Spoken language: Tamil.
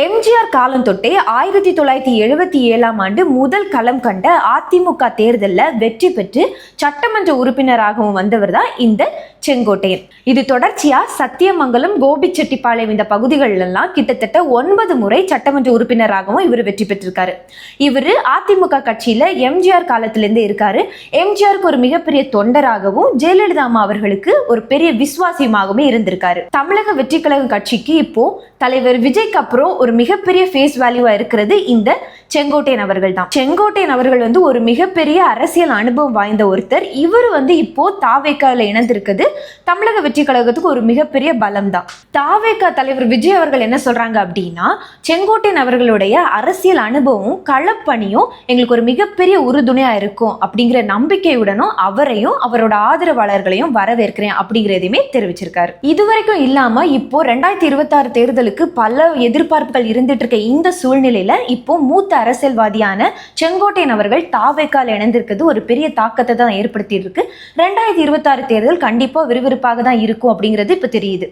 எம்ஜிஆர் காலம் தொட்டே ஆயிரத்தி தொள்ளாயிரத்தி எழுபத்தி ஏழாம் ஆண்டு முதல் களம் கண்ட அதிமுக தேர்தலில் வெற்றி பெற்று சட்டமன்ற உறுப்பினராகவும் வந்தவர் தான் இந்த செங்கோட்டையன். இது தொடர்ச்சியா சத்தியமங்கலம் கோபிச்செட்டிப்பாளையம் இந்த பகுதிகளிலெல்லாம் கிட்டத்தட்ட ஒன்பது முறை சட்டமன்ற உறுப்பினராகவும் இவர் வெற்றி பெற்றிருக்காரு. இவர் அதிமுக கட்சியில எம்ஜிஆர் காலத்திலேருந்து இருக்காரு. எம்ஜிஆருக்கு ஒரு மிகப்பெரிய தொண்டராகவும் ஜெயலலிதா அம்மா அவர்களுக்கு ஒரு பெரிய விசுவாசியமாகவும் இருந்திருக்காரு. தமிழக வெற்றி கழகம் கட்சிக்கு இப்போ தலைவர் விஜய்க்கு அப்புறம் ஒரு மிகப்பெரிய ஃபேஸ் வேல்யூவாக இருக்கிறது இந்த செங்கோட்டையன் அவர்கள் தான். செங்கோட்டையன் அவர்கள் வந்து ஒரு மிகப்பெரிய அரசியல் அனுபவம் வாய்ந்த ஒருத்தர். இவர் வந்து இப்போ தாவேக்கால இணைந்திருக்குது. தமிழக வெற்றி கழகத்துக்கு ஒரு மிகப்பெரிய பலம் தான். தாவேக்கா தலைவர் விஜய் அவர்கள் என்ன சொல்றாங்க அப்படின்னா செங்கோட்டையன் அவர்களுடைய அரசியல் அனுபவம் களப்பணியும் எங்களுக்கு ஒரு மிகப்பெரிய உறுதுணையா இருக்கும் அப்படிங்கிற நம்பிக்கையுடனும் அவரையும் அவரோட ஆதரவாளர்களையும் வரவேற்கிறேன் அப்படிங்கிறதையுமே தெரிவிச்சிருக்காரு. இதுவரைக்கும் இல்லாம இப்போ ரெண்டாயிரத்தி இருபத்தாறு தேர்தலுக்கு பல எதிர்பார்ப்புகள் இருந்துட்டு இருக்க இந்த சூழ்நிலையில இப்போ மூத்த அரசியல்வாதியான செங்கோட்டையன் அவர்கள் தாவைக்கால் இணைந்திருக்கிறது. ஒரு பெரிய தாக்கத்தை தான் ஏற்படுத்தி இருக்கு ரெண்டாயிரத்தி இருபத்தாறு தேர்தல் கண்டிப்பா விறுவிறுப்பாக தான் இருக்கும் அப்படிங்கிறது இப்ப தெரியுது.